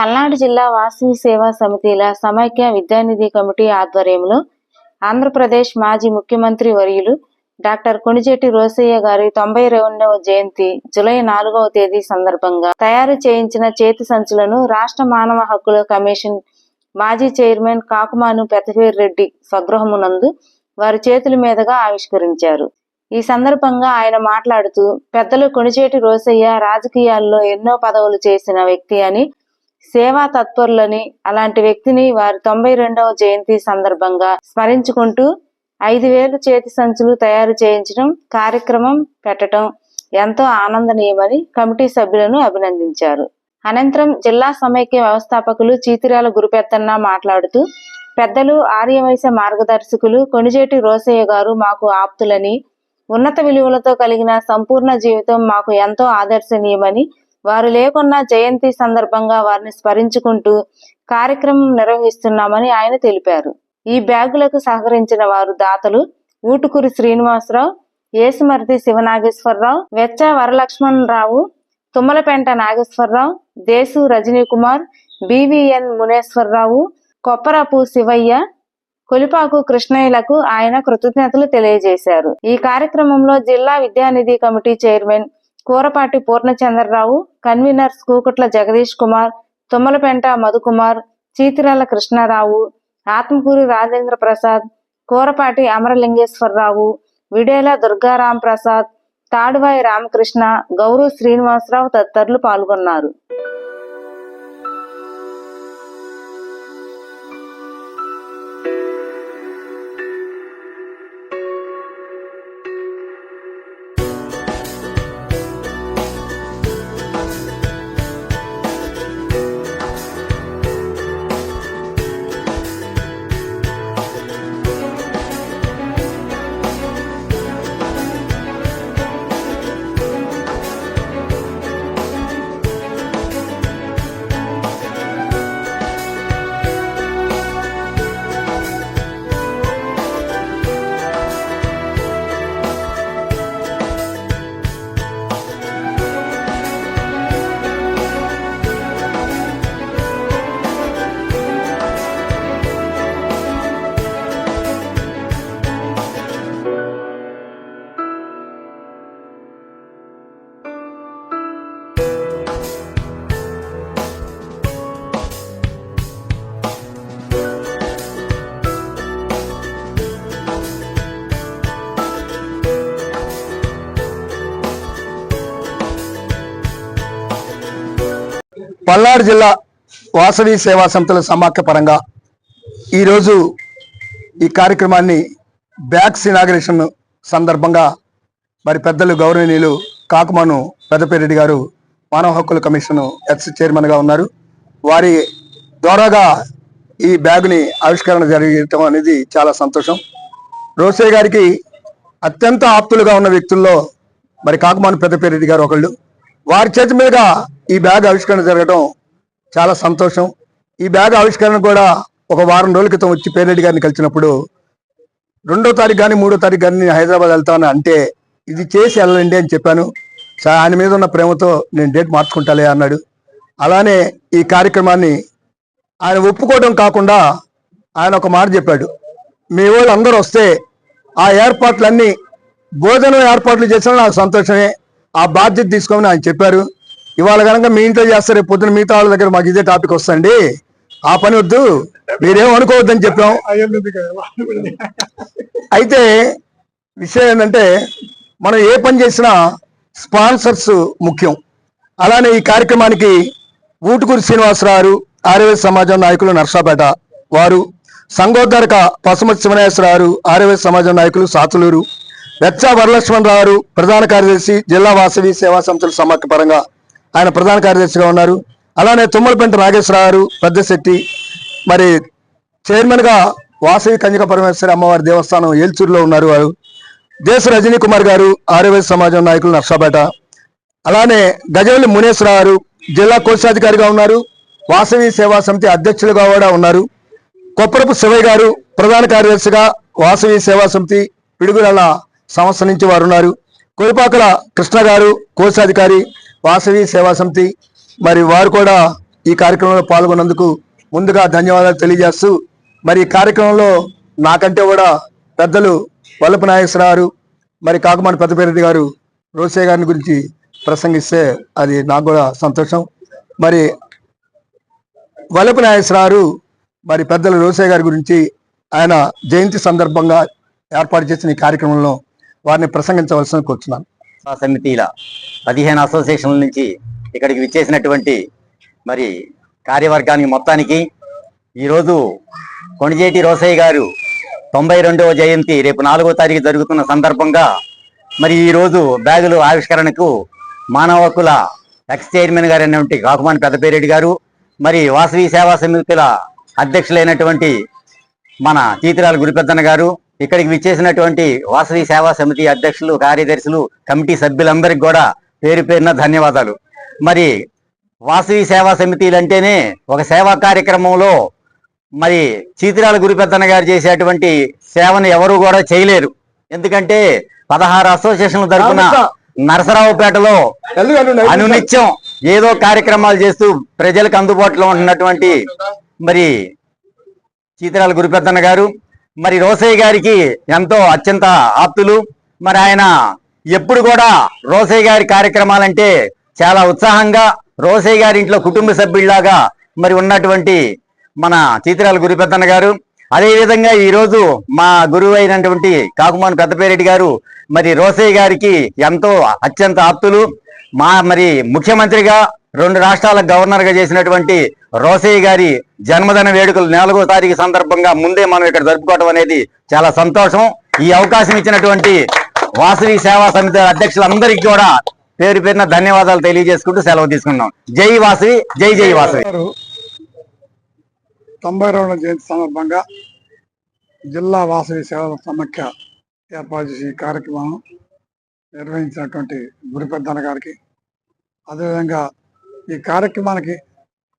పల్నాడు జిల్లా వాసవి సేవా సమితిల సమైక్య విద్యానిధి కమిటీ ఆధ్వర్యంలో ఆంధ్రప్రదేశ్ మాజీ ముఖ్యమంత్రి వర్యులు డాక్టర్ కొణిజెట్టి రోసయ్య గారి తొంభై రెండవ జయంతి జూలై నాలుగవ తేదీ సందర్భంగా తయారు చేయించిన చేతి సంచులను రాష్ట్ర మానవ హక్కుల కమిషన్ మాజీ చైర్మన్ కాకుమాను పెద్దపేరు రెడ్డి స్వగృహమునందు వారి చేతుల మీదుగా ఆవిష్కరించారు. ఈ సందర్భంగా ఆయన మాట్లాడుతూ పెద్దలు కొణిచేటి రోసయ్య రాజకీయాల్లో ఎన్నో పదవులు చేసిన వ్యక్తి అని సేవా తత్పరులని అలాంటి వ్యక్తిని వారి తొంభై రెండవ జయంతి సందర్భంగా స్మరించుకుంటూ ఐదు వేలు చేతి సంచులు తయారు చేయించడం కార్యక్రమం పెట్టడం ఎంతో ఆనందనీయమని కమిటీ సభ్యులను అభినందించారు. అనంతరం జిల్లా సమైక్య వ్యవస్థాపకులు చీతిరాల గురుపెత్తన్న మాట్లాడుతూ పెద్దలు ఆర్యవైశ్య మార్గదర్శకులు కొణిజేటి రోసయ్య గారు మాకు ఆప్తులని ఉన్నత విలువలతో కలిగిన సంపూర్ణ జీవితం మాకు ఎంతో ఆదర్శనీయమని వారు లేకున్నా జయంతి సందర్భంగా వారిని స్మరించుకుంటూ కార్యక్రమం నిర్వహిస్తున్నామని ఆయన తెలిపారు. ఈ బ్యాగులకు సహకరించిన వారు దాతలు ఊటుకూరి శ్రీనివాసరావు ఏసుమర్తి శివనాగేశ్వరరావు వెచ్చ వరలక్ష్మణరావు తుమ్మలపెంట నాగేశ్వరరావు దేశు రజనీ కుమార్ బివిఎన్ మునేశ్వరరావు కొప్పరపు శివయ్య కొలిపాకు కృష్ణయ్యలకు ఆయన కృతజ్ఞతలు తెలియజేశారు. ఈ కార్యక్రమంలో జిల్లా Vidyanidhi committee chairman Kurapati Purnachandra Rao conveners Kukutla Jagadish Kumar Tummalapenta Madhukumar Chitirala Krishna Rao Atmakuri Rajendra Prasad Kurapati Amaralingeswara Rao Videla Durgaram Prasad Taduvai Ramakrishna Gouru Srinivasa Rao తదితరులు పాల్గొన్నారు. పల్నాడు జిల్లా వాసవి సేవా సంస్థల సమాఖ్య పరంగా ఈరోజు ఈ కార్యక్రమాన్ని బ్యాక్స్ ఇనాగరేషన్ సందర్భంగా మరి పెద్దలు గౌరవనీయులు కాకుమాను పెద్దపేరెడ్డి గారు మానవ హక్కుల కమిషన్ ఎక్స్ చైర్మన్గా ఉన్నారు. వారి ద్వారాగా ఈ బ్యాగ్ని ఆవిష్కరణ జరగటం అనేది చాలా సంతోషం. రోసే గారికి అత్యంత ఆప్తులుగా ఉన్న వ్యక్తుల్లో మరి కాకుమాను పెద్దపేరెడ్డి గారు ఒకళ్ళు. వారి చేతి మీదుగా ఈ బ్యాగ్ ఆవిష్కరణ జరగడం చాలా సంతోషం. ఈ బ్యాగ్ ఆవిష్కరణ కూడా ఒక వారం రోజుల క్రితం వచ్చి పేరెడ్డి గారిని కలిసినప్పుడు రెండో తారీఖు కానీ మూడో తారీఖు కానీ నేను హైదరాబాద్ వెళ్తాను అంటే ఇది చేసి వెళ్ళండి అని చెప్పాను. ఆయన మీద ఉన్న ప్రేమతో నేను డేట్ మార్చుకుంటాలే అన్నాడు. అలానే ఈ కార్యక్రమాన్ని ఆయన ఒప్పుకోవడం కాకుండా ఆయన ఒక మాట చెప్పాడు. మీ వాళ్ళు అందరూ వస్తే ఆ ఏర్పాట్లన్నీ భోజనం ఏర్పాట్లు చేసినా నాకు సంతోషమే ఆ బాధ్యత తీసుకోమని ఆయన చెప్పారు. ఇవాళ కనుక మీ ఇంట్లో చేస్తారు రేపు పొద్దున మిగతా వాళ్ళ దగ్గర మాకు ఇదే టాపిక్ వస్తుంది ఆ పని వద్దు. మీరేం అనుకోవద్దని చెప్పాం. అయితే విషయం ఏంటంటే మనం ఏ పని చేసినా స్పాన్సర్స్ ముఖ్యం. అలానే ఈ కార్యక్రమానికి ఊటుకూరి శ్రీనివాసరావు ఆర్యవేశ సమాజం నాయకులు నర్సాపేట వారు సంగోద్ధరక పసుమతి శివనేశ్వరరావు ఆర్యవేశ సమాజం నాయకులు సాతులూరు వెచ్చ వరలక్ష్మణరావు ప్రధాన కార్యదర్శి జిల్లా వాసవి సేవా సంస్థల సమాఖ్య పరంగా ఆయన ప్రధాన కార్యదర్శిగా ఉన్నారు. అలానే తుమ్మలపెంట నాగేశ్వరరావు పెద్దశెట్టి మరి చైర్మన్గా వాసవి కన్యక పరమేశ్వరి అమ్మవారి దేవస్థానం ఏల్చూరులో ఉన్నారు వారు. దేశ రజనీ కుమార్ గారు ఆర్యవేశ సమాజం నాయకులు నర్సాపేట. అలానే గజవల్లి మునేశ్వరరావు జిల్లా కోశాధికారిగా ఉన్నారు. వాసవి సేవా సమితి అధ్యక్షులుగా కూడా ఉన్నారు. కొప్పరపు శివయ్య గారు ప్రధాన కార్యదర్శిగా వాసవి సేవా సమితి పిడుగుల సంస్థ నుంచి వారు ఉన్నారు. కొలిపాకల కృష్ణ గారు కోశాధికారి వాసవి సేవా సమితి మరి వారు కూడా ఈ కార్యక్రమంలో పాల్గొన్నందుకు ముందుగా ధన్యవాదాలు తెలియజేస్తూ మరి ఈ కార్యక్రమంలో నాకంటే కూడా పెద్దలు వల్లపు నాగేశ్వరరావు గారు, మరి కాకుమారి పెద్దపేరెడ్డి గారు రోసే గారిని గురించి ప్రసంగిస్తే అది నాకు కూడా సంతోషం. మరి వల్లపు నాగేశ్వరరావు మరి పెద్దలు రోసే గారి గురించి ఆయన జయంతి సందర్భంగా ఏర్పాటు చేసిన ఈ కార్యక్రమంలో వారిని ప్రసంగించవలసిన కూర్చున్నాను. సమితిల పదిహేను అసోసియేషన్ల నుంచి ఇక్కడికి విచ్చేసినటువంటి మరి కార్యవర్గానికి మొత్తానికి ఈరోజు కొణిజేటి రోసయ్య గారు తొంభై రెండవ జయంతి రేపు నాలుగో తారీఖు జరుగుతున్న సందర్భంగా మరి ఈరోజు బ్యాగులు ఆవిష్కరణకు మానవ హక్కుల ఎక్స్ చైర్మన్ గారు అయినటువంటి కాకుమాని పెద్దపేరెడ్డి గారు మరి వాసవి సేవా సమితుల అధ్యక్షులైనటువంటి మన తీతిరాల గురిపెద్దన్న గారు ఇక్కడికి విచ్చేసినటువంటి వాసవి సేవా సమితి అధ్యక్షులు కార్యదర్శులు కమిటీ సభ్యులందరికీ కూడా పేరు పేరున ధన్యవాదాలు. మరి వాసవి సేవా సమితిలు అంటేనే ఒక సేవా కార్యక్రమంలో మరి చీతిరాల గురిపెద్దన్న గారు చేసేటువంటి సేవను ఎవరు కూడా చేయలేరు. ఎందుకంటే పదహారు అసోసియేషన్ల తరఫున నరసరావుపేటలో అనునిత్యం ఏదో కార్యక్రమాలు చేస్తూ ప్రజలకు అందుబాటులో ఉంటున్నటువంటి మరి చీతిరాల గురుపెద్దన్న గారు మరి రోసయ్య గారికి ఎంతో అత్యంత ఆప్తులు. మరి ఆయన ఎప్పుడు కూడా రోసయ్య గారి కార్యక్రమాలంటే చాలా ఉత్సాహంగా రోసయ్య గారి ఇంట్లో కుటుంబ సభ్యుల్లాగా మరి ఉన్నటువంటి మన చీతిరాల గురిపెద్దన్న గారు. అదేవిధంగా ఈరోజు మా గురువు అయినటువంటి కాకుమాన్ పెద్దపేరెడ్డి గారు మరి రోసయ్య గారికి ఎంతో అత్యంత ఆప్తులు. మా మరి ముఖ్యమంత్రిగా రెండు రాష్ట్రాల గవర్నర్గా చేసినటువంటి రోసయ్య గారి జన్మదిన వేడుకలు నాలుగో తారీఖు సందర్భంగా ముందే మనం ఇక్కడ జరుపుకోవడం అనేది చాలా సంతోషం. ఈ అవకాశం ఇచ్చినటువంటి వాసవి సేవా సమితి అధ్యక్షులందరికీ కూడా పేరు పేరున ధన్యవాదాలు తెలియజేసుకుంటూ సెలవు తీసుకున్నాం జై వాసవి జై జై వాసవి. తొంభై రెండవ జయంతి సందర్భంగా జిల్లా వాసవి సేవల సమాఖ్య ఏర్పాటు చేసి ఈ కార్యక్రమం నిర్వహించినటువంటి గురిపెద్దన్న గారికి అదేవిధంగా ఈ కార్యక్రమానికి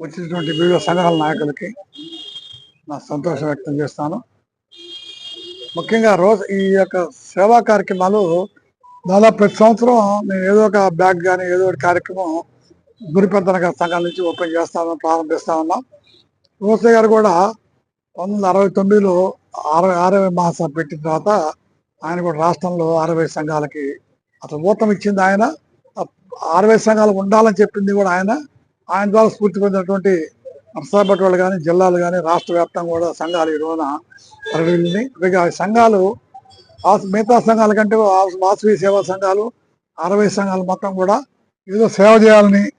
వచ్చినటువంటి వివిధ సంఘాల నాయకులకి నా సంతోషం వ్యక్తం చేస్తాను. ముఖ్యంగా రోజు ఈ యొక్క సేవా కార్యక్రమాలు దాదాపు ప్రతి సంవత్సరం నేను ఏదో ఒక బ్యాగ్ కానీ ఏదో ఒక కార్యక్రమం గురిపెద్దన సంఘాల నుంచి ఓపెన్ చేస్తాను ప్రారంభిస్తా ఉన్నాం. రోసే గారు కూడా పంతొమ్మిది వందల అరవై తొమ్మిదిలో అరవై అరవై మహాసభ పెట్టిన తర్వాత ఆయన కూడా రాష్ట్రంలో అరవై సంఘాలకి అసలు ఊతం ఇచ్చింది ఆయన. ఆ సంఘాలు ఉండాలని చెప్పింది కూడా ఆయన. ఆయన ద్వారా స్ఫూర్తి పొందినటువంటి నర్సాపేట వాళ్ళు కానీ జిల్లాలు కానీ రాష్ట్ర వ్యాప్తంగా కూడా సంఘాలు ఈ రోజున పరిగణించింది సంఘాలు ఆ మిగతా సంఘాల కంటే వాసవి సేవా సంఘాలు అరవై సంఘాలు మొత్తం కూడా ఏదో సేవ చేయాలని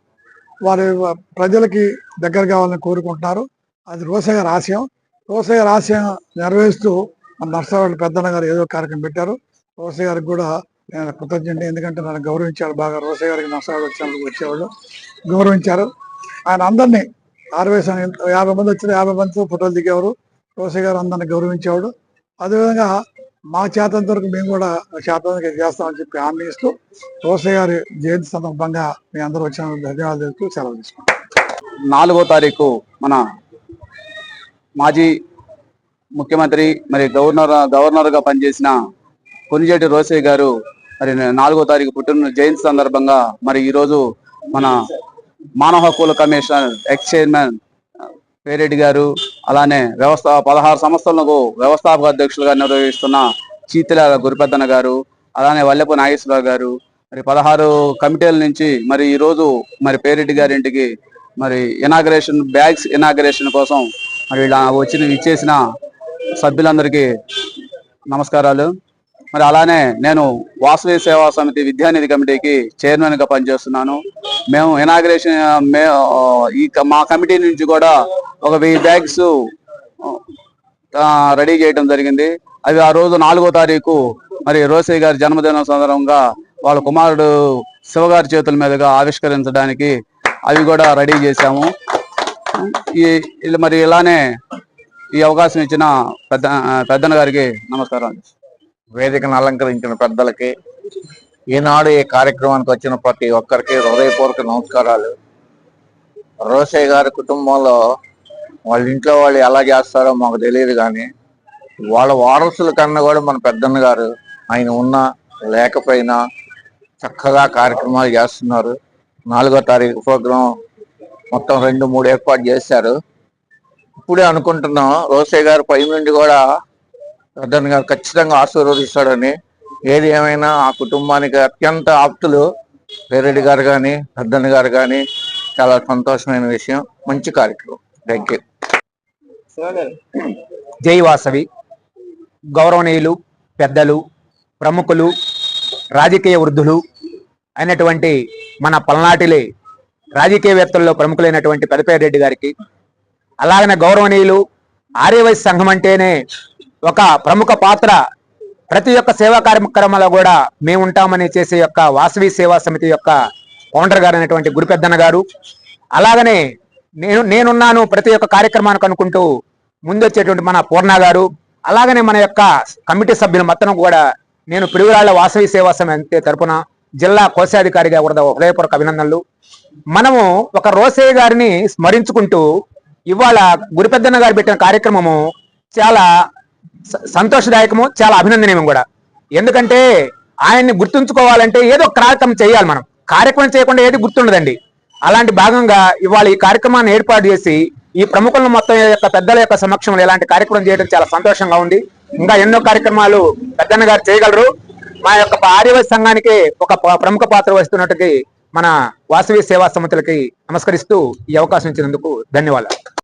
వారి ప్రజలకి దగ్గర కావాలని కోరుకుంటున్నారు. అది రోసయ్య రహస్యం. రోసయ్య రహస్యం నెరవేరుస్తూ మన నర్సరావు పెద్దన్న గారు ఏదో కార్యక్రమం పెట్టారు. రోసయ్య గారికి కూడా నేను కృతజ్ఞండి ఎందుకంటే నన్ను గౌరవించారు బాగా రోసయ్య గారికి నష్టాలు వచ్చినప్పుడు వచ్చేవాళ్ళు. గౌరవించారు. ఆయన అందరినీ అరవై సంఘం యాభై మంది వచ్చిన యాభై మందితో ఫోటోలు దిగేవారు. రోసయ్య గారు అందరిని గౌరవించేవాడు. అదేవిధంగా మా చేతంత వరకు మేము కూడా చేతంత చేస్తామని చెప్పి హామీ ఇస్తూ రోసయ్య గారి జయంతి సందర్భంగా మీ అందరూ వచ్చిన ధన్యవాదాలు తెలుపుతూ సెలవు తీసుకుంటాం నాలుగో తారీఖు మన మాజీ ముఖ్యమంత్రి మరి గవర్నర్ గవర్నర్గా పనిచేసిన కొనిజేటి రోసయ్య గారు మరి నాలుగో తారీఖు పుట్టిన జయంతి సందర్భంగా మరి ఈ రోజు మన మానవ హక్కుల కమిషనర్ ఎక్స్ చైర్మన్ పేరెడ్డి గారు అలానే వ్యవస్థ పదహారు సంస్థలకు వ్యవస్థాపక అధ్యక్షులుగా నిర్వహిస్తున్న చీతిల గురిపెద్దన గారు అలానే వల్లెపు నాగేశ్వరరావు గారు మరి పదహారు కమిటీల నుంచి మరి ఈ రోజు మరి పేరెడ్డి గారి ఇంటికి మరి ఇనాగరేషన్ బ్యాగ్స్ ఇనాగరేషన్ కోసం మరి ఇలా వచ్చిన ఇచ్చేసిన సభ్యులందరికీ నమస్కారాలు. మరి అలానే నేను వాసవి సేవా సమితి విద్యానిధి కమిటీకి చైర్మన్గా పనిచేస్తున్నాను. మేము ఇనాగ్రేషన్ మే ఈ క- మా కమిటీ నుంచి కూడా ఒక వెయ్యి బ్యాగ్స్ రెడీ చేయడం జరిగింది. అవి ఆ రోజు నాలుగో తారీఖు మరి రోసయ్య గారి జన్మదినం సందర్భంగా వాళ్ళ కుమారుడు శివగారి చేతుల మీదుగా ఆవిష్కరించడానికి అవి కూడా రెడీ చేశాము. ఈ మరి ఇలానే ఈ అవకాశం ఇచ్చిన పెద్ద పెద్దన్న గారికి నమస్కారం వేదికను అలంకరించిన పెద్దలకి ఈనాడు ఈ కార్యక్రమానికి వచ్చిన ప్రతి ఒక్కరికి హృదయపూర్వక నమస్కారాలు. రోసయ్య గారి కుటుంబంలో వాళ్ళ ఇంట్లో వాళ్ళు ఎలా చేస్తారో మాకు తెలియదు కానీ వాళ్ళ వారసుల కన్నా కూడా మన పెద్దన్న గారు ఆయన ఉన్నా లేకపోయినా చక్కగా కార్యక్రమాలు చేస్తున్నారు. నాలుగో తారీఖు ప్రోగ్రాం మొత్తం రెండు మూడు ఏర్పాటు చేశారు. ఇప్పుడే అనుకుంటున్నాం రోసే గారు పై నుండి కూడా దాన్ని ఖచ్చితంగా ఆశీర్వదిస్తాడని. ఏది ఏమైనా ఆ కుటుంబానికి అత్యంత ఆప్తులు పేరెడ్డి గారు కానీ పెద్దన్న గారు కానీ చాలా సంతోషమైన విషయం. మంచి కార్యక్రమం. థ్యాంక్ యూ జై వాసవి. గౌరవనీయులు పెద్దలు ప్రముఖులు రాజకీయ వృద్ధులు అయినటువంటి మన పల్నాటిలే రాజకీయవేత్తల్లో ప్రముఖులైనటువంటి పెదపేరెడ్డి గారికి అలాగనే గౌరవనీయులు ఆర్యవైశ్య సంఘం అంటేనే ఒక ప్రముఖ పాత్ర. ప్రతి ఒక్క సేవా కార్యక్రమంలో కూడా మేము ఉంటామని చేసే యొక్క వాసవి సేవా సమితి యొక్క ఫౌండర్ గారు అనేటువంటి గురుపెద్దన్న గారు. అలాగనే నేను నేనున్నాను ప్రతి ఒక్క కార్యక్రమానికి అనుకుంటూ ముందొచ్చేటువంటి మన పూర్ణ గారు. అలాగనే మన యొక్క కమిటీ సభ్యులు మొత్తం కూడా నేను పిడుగురాళ్ళ వాసవి సేవా సమితి తరపున జిల్లా కోశాధికారిగా కూడా హృదయపూర్వక అభినందనలు. మనము ఒక రోసయ్య గారిని స్మరించుకుంటూ ఇవాళ గురిపెద్దన్న గారు పెట్టిన కార్యక్రమము చాలా సంతోషదాయకము చాలా అభినందనీయం కూడా. ఎందుకంటే ఆయన్ని గుర్తుంచుకోవాలంటే ఏదో కార్యక్రమం చేయాలి మనం. కార్యక్రమం చేయకుండా ఏది గుర్తుండదండి. అలాంటి భాగంగా ఇవాళ ఈ కార్యక్రమాన్ని ఏర్పాటు చేసి ఈ ప్రముఖులను మొత్తం యొక్క పెద్దల యొక్క సమక్షంలో ఇలాంటి కార్యక్రమం చేయడం చాలా సంతోషంగా ఉంది. ఇంకా ఎన్నో కార్యక్రమాలు పెద్దన్న గారు చేయగలరు. మా యొక్క ఆర్యవైశ్య సంఘానికి ఒక ప్రముఖ పాత్ర వహిస్తున్నట్టుకి మన వాసవి సేవా సమితులకి నమస్కరిస్తూ ఈ అవకాశం ఇచ్చినందుకు ధన్యవాదాలు.